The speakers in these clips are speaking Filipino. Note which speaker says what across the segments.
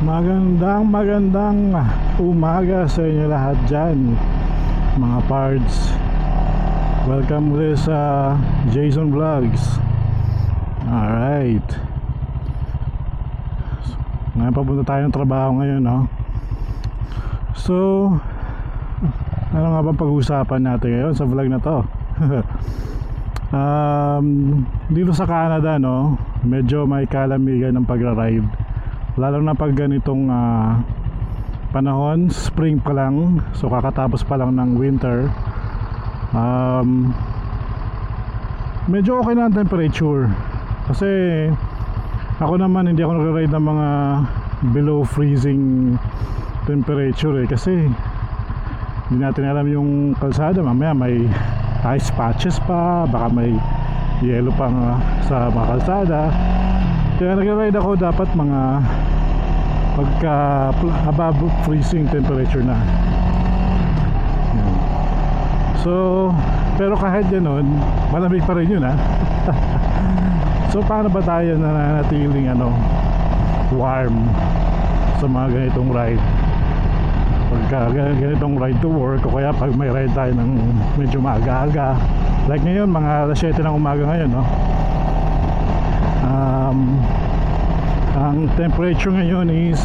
Speaker 1: Magandang magandang umaga sa inyo lahat dyan mga pards. Welcome ulit sa Jason Vlogs. Alright. Ngayon papunta tayo ng trabaho ngayon no? So Ano nga bang pag-uusapan natin ngayon sa vlog na to? Um, Dito sa Canada no? Medyo may kalamigan ng pagra-ride lalo na pag ganitong ah, panahon spring pa lang. So kakatapos pa lang ng winter. Um, medyo okay na ang temperature. Kasi ako naman hindi ako nagre-ride ng mga below freezing temperature eh. Kasi hindi natin alam yung kalsada. Mamaya may ice patches pa baka may yellow pa nga sa mga kalsada. Kaya nag-ride ako dapat mga pagka above freezing temperature na. So, pero kahit ganoon, malamig pa rin yun ha. so, paano ba tayo nananatiling ano, warm sa mga ganitong ride? Pagka gan- ganitong ride to work o kaya pag may ride tayo ng medyo maaga-aga. Like ngayon, mga alas 7 ng umaga ngayon, no? um, ang temperature ngayon is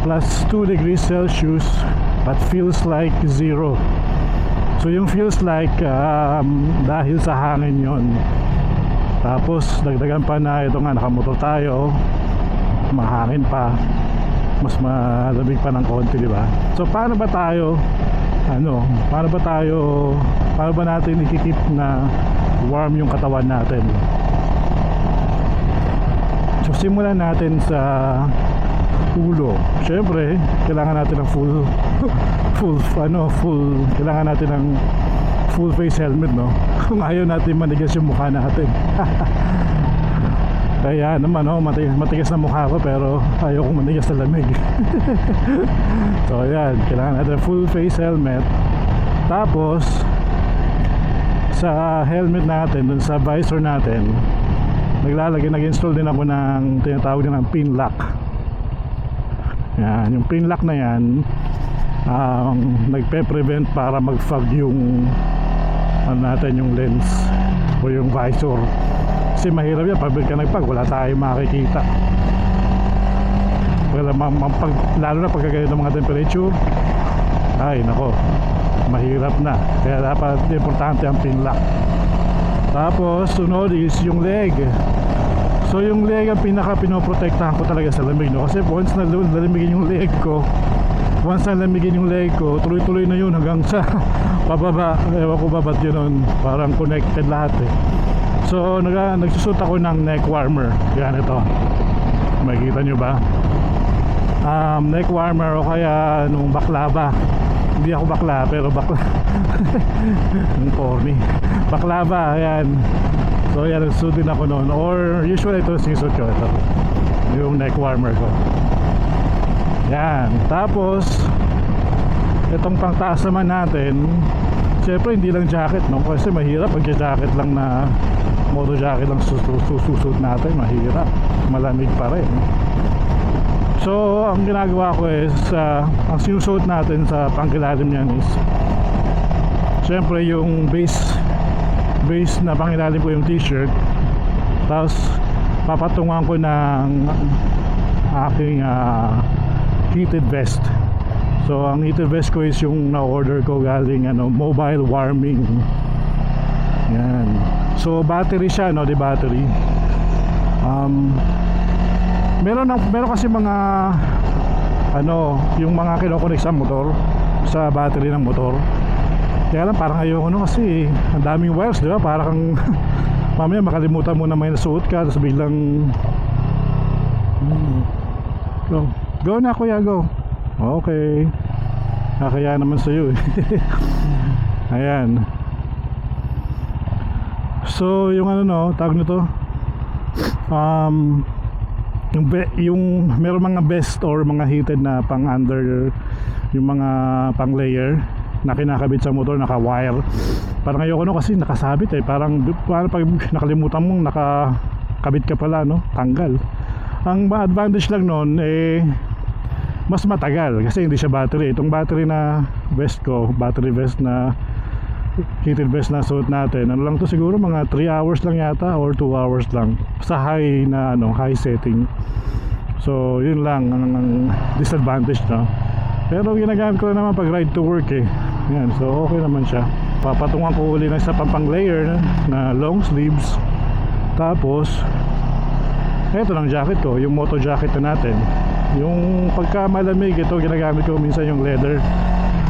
Speaker 1: plus 2 degrees Celsius but feels like zero. So yung feels like um, dahil sa hangin yon tapos dagdagan pa na ito nga nakamotor tayo. Mahangin pa. Mas malamig pa ng konti di ba? So paano ba tayo ano paano ba tayo paano ba natin ikikip na warm yung katawan natin simulan natin sa ulo. Syempre, kailangan natin ng full full ano, full kailangan natin ng full face helmet, no? Kung ayaw natin manigas yung mukha natin. Kaya naman, oh, matigas, matigas na mukha ko pero ayaw kong manigas sa lamig. so, ayan, kailangan natin full face helmet. Tapos, sa helmet natin, dun sa visor natin, naglalagay nag-install din ako ng tinatawag din ng pin lock. Yan yung pin lock na yan um, nagpe-prevent para mag-fog yung ano natin yung lens o yung visor. Kasi mahirap yan pag ka nagpag wala tayong makikita. Wala ma- pag, lalo na pag ganito mga temperature ay nako mahirap na. Kaya dapat importante ang pin lock tapos sunod is yung leg. So yung leg ang pinaka pinoprotektahan ko talaga sa lamig no? Kasi once na lalamigin yung leg ko once na lamigin yung leg ko tuloy-tuloy na yun hanggang sa pababa. Ewan ko ba ba't yun nun? parang connected lahat eh. So nag nagsusot ako ng neck warmer. Yan ito. Makikita nyo ba? Um, neck warmer o kaya nung baklava hindi ako bakla pero bakla. Ang corny baklava ayan. So yan nagsuot din ako noon. Or usually ito sinusuot ko. Ito. Yung neck warmer ko. Yan tapos itong pangtaas naman natin syempre hindi lang jacket no? Kasi mahirap. Pag jacket lang na moto jacket lang sususut natin. Mahirap. Malamig pa rin. So, ang ginagawa ko is uh, ang sinusuot natin sa pangkilalim niyan is syempre yung base base na pangilalim ko yung t-shirt. Tapos papatungan ko ng aking uh, heated vest. So ang heated vest ko is yung na-order ko galing ano, mobile warming. Yan. So battery siya no? Di battery. Um, meron ng, meron kasi mga ano yung mga kinokonek sa motor sa battery ng motor kaya lang parang ayoko no kasi ang daming wires di ba? Parang mamaya makalimutan mo na may nasuot ka tapos biglang hmm, go, go na kuya go. Okay. Nakaya naman sa iyo eh. Ayan. So yung ano no tawag nito um yung be, yung meron mga best or mga heated na pang under yung mga pang layer na kinakabit sa motor naka wire parang ayoko no kasi nakasabit eh parang parang pag nakalimutan mong nakakabit ka pala no tanggal Ang advantage lang nun, eh, mas matagal kasi hindi siya battery. Itong battery na vest ko, battery vest na heated vest na suot natin, ano lang to siguro mga 3 hours lang yata or 2 hours lang sa high na ano, high setting. So, yun lang ang, ang disadvantage no. Pero ginagamit ko naman pag ride to work eh. Yan, so okay naman siya. Papatungan ko uli ng isa pang pang layer na, na long sleeves. Tapos, eto lang jacket ko, yung moto jacket na natin. Yung pagka malamig, ito ginagamit ko minsan yung leather.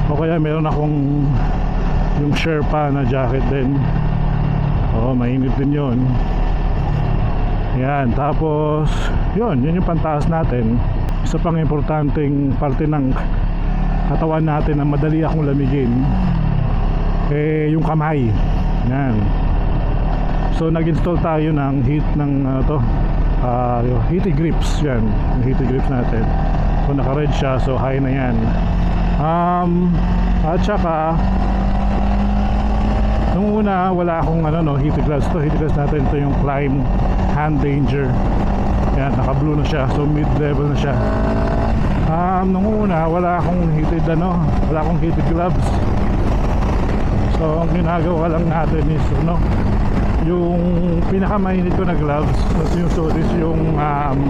Speaker 1: O kaya meron akong yung Sherpa na jacket din. Oo, mainit din yun. Yan, tapos yun, yun yung pantaas natin. Isa pang importanteng parte ng katawan natin na madali akong lamigin eh yung kamay. Yan. So nag-install tayo ng heat ng ano to, ah, yung heated grips yan, yung heated grips natin. So naka-red siya, so high na yan. Um, at saka Nung una, wala akong ano, no, heated glass to. Heated glass natin, ito yung Climb Hand Danger. Yan, naka-blue na siya. So mid-level na siya. Um, nung una, wala akong heated ano, wala akong heated gloves. So ang ginagawa lang natin is ano, yung pinakamainit ko na gloves, yung suot is yung um,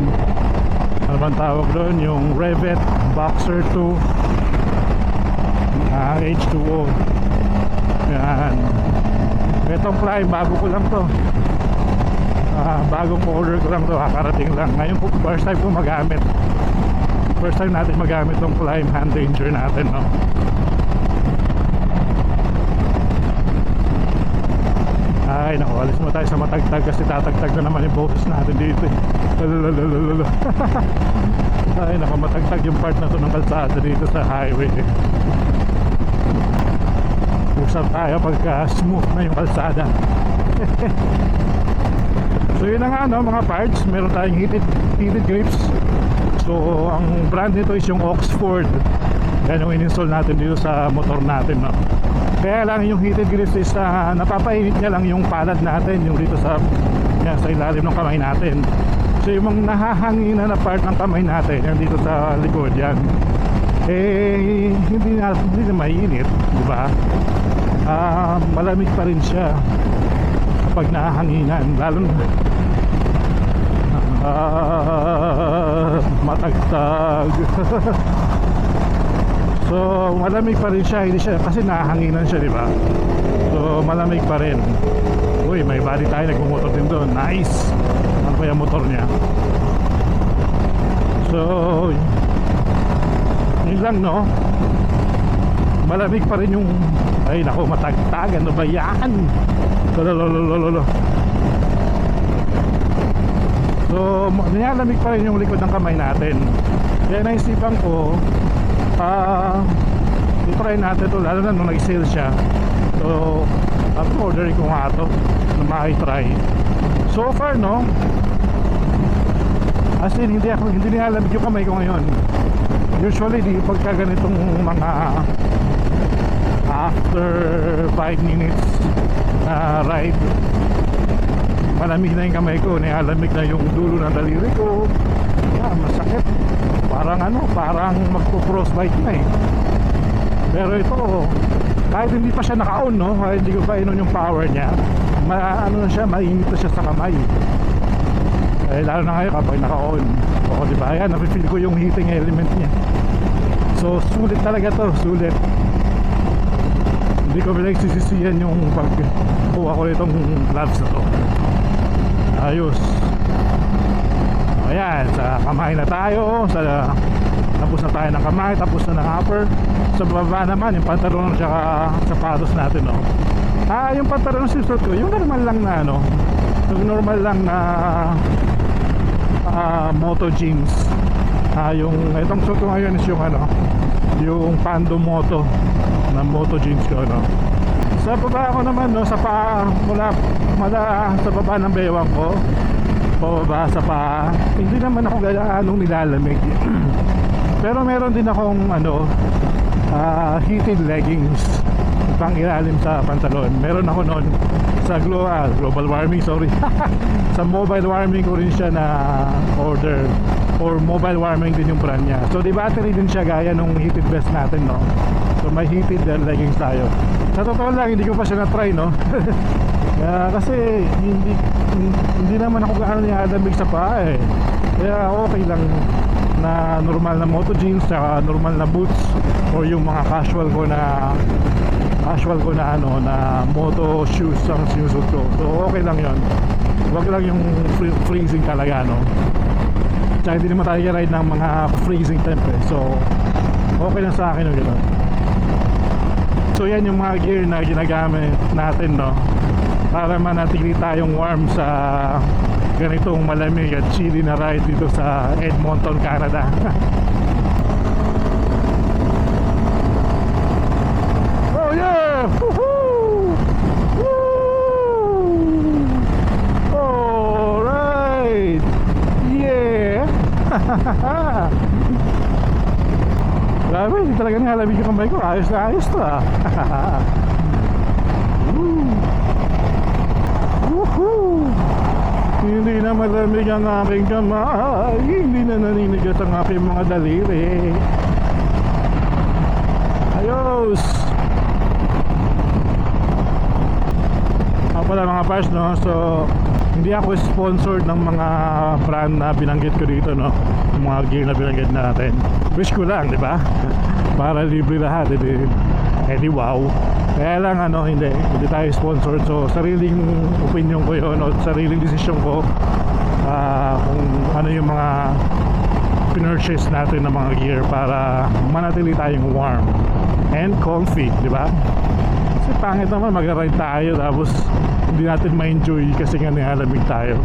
Speaker 1: ano bang tawag doon, yung Revet Boxer 2 ah, H2O. Yan. Itong climb, bago ko lang to. Ah, bagong order ko lang to, kakarating lang. Ngayon po, first time ko magamit. First time natin magamit tong climb hand danger natin, no. Ay, naku, alis mo tayo sa matagtag kasi tatagtag na naman yung boses natin dito. eh. Ay, naku, matagtag yung part na to ng kalsada dito sa highway. Usap tayo pagka smooth na yung kalsada. so yun na nga no, mga parts, meron tayong heated, heated grips. So ang brand nito is yung Oxford. Yan yung in-install natin dito sa motor natin no. Kaya lang yung heated grips is ah, napapainit niya lang yung palad natin, yung dito sa yan, sa ilalim ng kamay natin. So yung nahahanginan na part ng kamay natin, yan dito sa likod yan. Eh hindi na hindi na mainit, di ah, malamig pa rin siya kapag nahanginan lalo na ah, matagtag. So malamig pa rin siya hindi siya kasi nahanginan siya di ba? So malamig pa rin. Uy may body tayo nagmumotor din doon. Nice! Ano yung motor niya? So yun lang no? Malamig pa rin yung ay nako matagtag. Ano ba yan? Ma- nilalamig pa rin yung likod ng kamay natin. Kaya naisipan ko ah i-try natin to lalo na nung nag-sale siya. So tapos orderin ko nga to na ma-try so far no? As in hindi ako hindi nilalamig yung kamay ko ngayon. Usually di pagka ganitong mga after 5 minutes na ride malamig na yung kamay ko nilalamig na yung dulo ng daliri ko. Yeah, masakit. Parang ano parang magpo-frostbite na eh. Pero ito kahit hindi pa siya naka-on no? Kahit hindi ko pa inon yung power niya ma ano na siya mainit na siya sa kamay. Eh lalo na ngayon kapag naka-on. O di ba? Yan napipil ko yung heating element niya. So sulit talaga to sulit. Hindi ko pinagsisisihan yung pagkuha ko nitong gloves na to ayos. Ayan sa kamay na tayo. Sa tapos na tayo ng kamay tapos na ng upper. Sa baba naman yung pantalon at sapatos natin no ah yung pantalon na susuot ko yung normal lang na ano yung normal lang na ah, moto jeans. Ah yung itong suot ko ngayon is yung ano yung Pando Moto na moto jeans ko no sa baba ko naman no sa paa mula mula sa baba ng bewang ko pababa sa paa hindi naman ako gaanong nilalamig pero meron din akong ano ah, heated leggings pang ilalim sa pantalon. Meron ako noon sa glo ah, global warming, sorry. sa mobile warming ko rin siya na order or mobile warming din yung brand niya. So di battery din siya gaya nung heated vest natin, no? So may heated uh, leggings tayo. Sa totoo lang, hindi ko pa siya na-try, no? Kaya kasi hindi hindi naman ako gaano nilalamig sa paa eh. Kaya okay lang na normal na moto jeans saka normal na boots or yung mga casual ko na casual ko na ano na moto shoes ang sinusot ko. So okay lang 'yon. Huwag lang yung free- freezing talaga no. Tsaka hindi naman tayo ride ng mga freezing temp eh. So okay lang sa akin yung gano'n. So yan yung mga gear na ginagamit natin no para manatili tayong warm sa ganitong malamig at chilly na ride dito sa Edmonton, Canada. oh yeah! Woohoo! Woo! Alright! Yeah! Grabe, hindi talaga nalamig yung kamay ko. Ayos na ayos to ah. Woo! Woohoo! Hindi na malamig ang aking kamay Hindi na naninigas ang aking mga daliri Ayos! Ako mga pars no So hindi ako sponsored ng mga brand na binanggit ko dito no mga gear na binanggit natin Wish ko lang di ba Para libre lahat edi, edi wow. Kaya lang ano hindi hindi tayo sponsored so sariling opinion ko yun o sariling desisyon ko ah, kung ano yung mga pinurchase natin ng mga gear para manatili tayong warm and comfy di ba? Kasi pangit naman mag-ride tayo tapos hindi natin ma-enjoy kasi nga nilalamig tayo.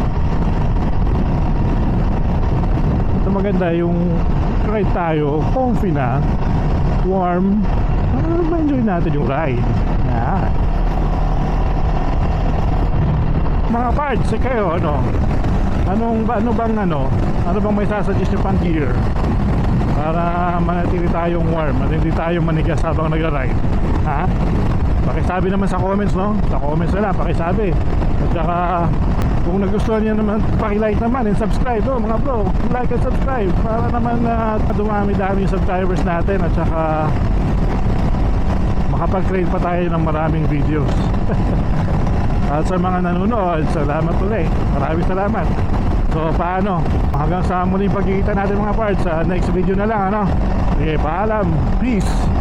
Speaker 1: Maganda yung ride tayo comfy na warm. Para ma-enjoy natin yung ride. Yan. Mga parts eh kayo ano? Anong ano bang ano? Ano bang may sasuggest nyo pang gear? Para manatili tayong warm manatili tayong manigas habang nag-ride. Ha? Pakisabi naman sa comments no? Sa comments na pakisabi at saka kung nagustuhan niyo naman pakilike naman and subscribe oh, mga bro. Like and subscribe para naman na dumami-dami yung subscribers natin at saka makapag-create pa tayo ng maraming videos. At sa mga nanonood salamat ulit. Maraming salamat. So paano? Hanggang sa muling pagkikita natin mga parts. Sa next video na lang ano? Sige paalam. Peace